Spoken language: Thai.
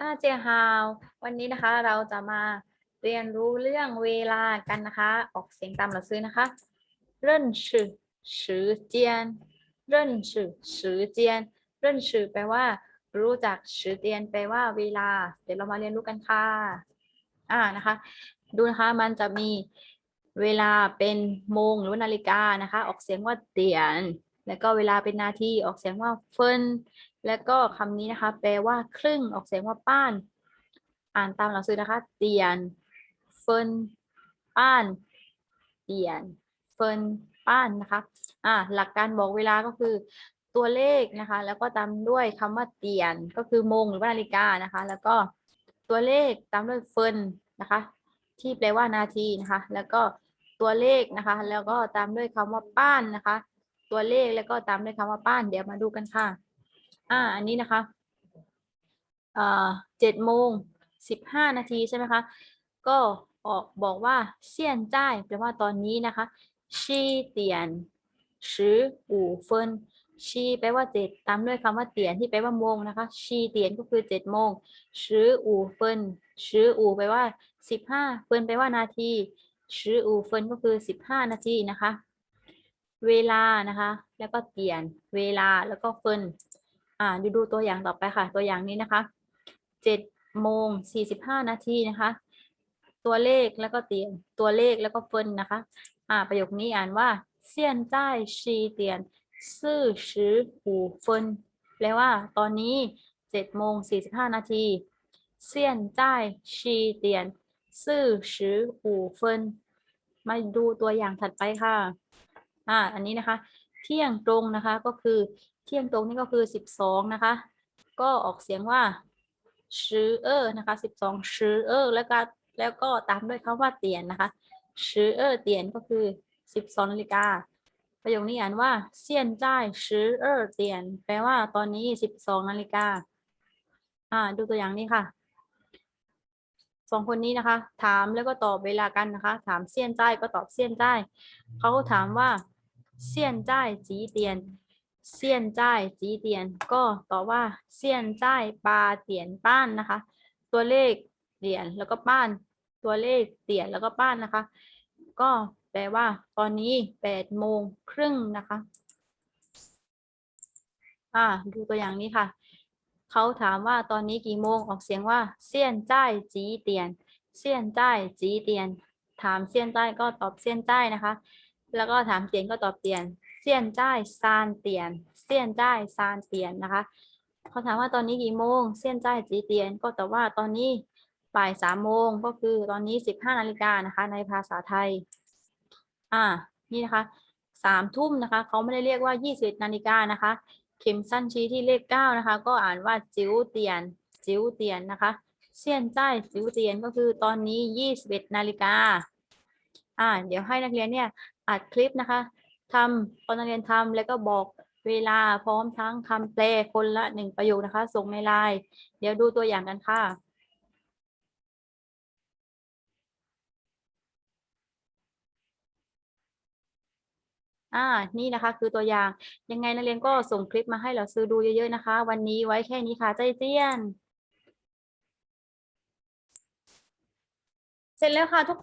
ต้าเจียฮาววันนี้นะคะเราจะมาเรียนรู้เรื่องเวลากันนะคะ ออกเสียงตามหลักซื้อนะคะเรื่นชื่อชื่อเจียนเรื่นชื่อชื่อเจียนเรื่นชื่อแปลว่า รู้จักชื่อเจียนแปลว่าเวลา เดี๋ยวเรามาเรียนรู้กันค่ะอ่านะคะ ดูนะคะมันจะมีเวลาเป็นโมงหรือนาฬิกานะคะ ออกเสียงว่าเตียน แล้วก็เวลาเป็นนาทีออกเสียงว่าเฟินแล้วก็คำนี้นะคะ แปลว่าครึ่งออกเสียงว่าป้าน อ่านตามหลังสือนะคะ เตียน เฟินป้าน เตียน เฟินป้านนะคะอ่าหลักการบอกเวลาก็คือตัวเลขนะคะ แล้วก็ตามด้วยคำว่าเตียนก็คือโมงหรือว่านาฬิกานะคะ แล้วก็ตัวเลขตามด้วยเฟินนะคะ ที่แปลว่านาทีนะคะ แล้วก็ตัวเลขนะคะ แล้วก็ตามด้วยคำว่าป้านนะคะ ตัวเลขแล้วก็ตามด้วยคำว่าป้าน เดี๋ยวมาดูกันค่ะ อ่า อันนี้นะคะเอ่อเจ็ดโมงสิบห้านาทีใช่ไหมคะ ก็ออกบอกว่าเซียนจ่ายแปลว่าตอนนี้นะคะชีเตียนชืออู่เฟินชีแปลว่าเจ็ดตามด้วยคำว่าเตียนที่แปลว่าโมงนะคะชีเตียนก็คือเจ็ดโมงชืออู่เฟินชืออู่แปลว่าสิบห้าเฟินแปลว่านาทีชืออู่เฟินก็คือสิบห้านาทีนะคะ เวลานะคะ แล้วก็เตียน เวลาแล้วก็เฟินอ่าดูดูตัวอย่างต่อไปค่ะ ตัวอย่างนี้นะคะเจ็ดโมงสี่สิบห้านาทีนะคะ ตัวเลขแล้วก็เตียน ตัวเลขแล้วก็เฟินนะคะ อ่า ประโยคนี้อ่านว่าเซียนใต้ชีเตียนซื่อชื้อหูเฟินแปลว่าตอนนี้เจ็ดโมงสี่สิบห้านาทีเซียนใต้ชีเตียนซื่อชื้อหูเฟินมาดูตัวอย่างถัดไปค่ะ อ่าอันนี้นะคะ เที่ยงตรงนะคะก็คือเที่ยงตรงนี่ก็คือสิบสองนะคะ ก็ออกเสียงว่าชือเออนะคะสิบสองชือเออแล้วก็แล้วก็ตามด้วยคำว่าเตียนนะคะชือเออเตียนก็คือสิบสองนาฬิกาประโยคนี้อ่านว่าเซียนจ่ายชือเออเตียน แปลว่าตอนนี้สิบสองนาฬิกาอ่า ดูตัวอย่างนี้ค่ะ สองคนนี้นะคะ ถามแล้วก็ตอบเวลากันนะคะ ถามเซียนจ่ายก็ตอบเซียนจ่ายเขาถามว่าเซียนจ่ายจีเตียนเซียนจ่ายจีเตียน ก็ตอบว่าเซียนจ่ายปาเตียนป้านนะคะ ตัวเลขเหรียญแล้วก็ป้าน ตัวเลขเตียนแล้วก็ป้านนะคะ ก็แปลว่า ตอนนี้แปดโมงครึ่งนะคะ อ่า ดูตัวอย่างนี้ค่ะ เขาถามว่าตอนนี้กี่โมงออกเสียงว่าเซียนจ่ายจีเตียนเซียนจ่ายจีเตียน ถามเซียนจ่ายก็ตอบเซียนจ่ายนะคะ แล้วก็ถามเตียนก็ตอบเตียนเซียนจ่ายซานเตียนเซียนจ่ายซานเตียนนะคะเขาถามว่าตอนนี้กี่โมงเซียนจ่ายจีเตียน ก็ตอบว่าตอนนี้บ่ายสามโมงก็คือตอนนี้สิบห้านาฬิกานะคะ ในภาษาไทย อ่า นี่นะคะสามทุ่มนะคะเขาไม่ได้เรียกว่ายี่สิบนาฬิกานะคะ เข็มสั้นชี้ที่เลขเก้านะคะ ก็อ่านว่าจิ๋วเตียนจิ๋วเตียนนะคะเซียนจ่ายจิ๋วเตียนก็คือตอนนี้ยี่สิบเอ็ดนาฬิกาอ่าเดี๋ยวให้นักเรียนเนี่ยอัดคลิปนะคะทำตอนนักเรียนทำแล้วก็บอกเวลาพร้อมทั้งคำแปลคนละหนึ่งประโยคนะคะ ส่งในไลน์เดี๋ยวดูตัวอย่างกันค่ะ อ่า นี่นะคะคือตัวอย่าง ยังไงนักเรียนก็ส่งคลิปมาให้เราซื้อดูเยอะๆนะคะ วันนี้ไว้แค่นี้ค่ะใจเจียน เสร็จแล้วค่ะทุก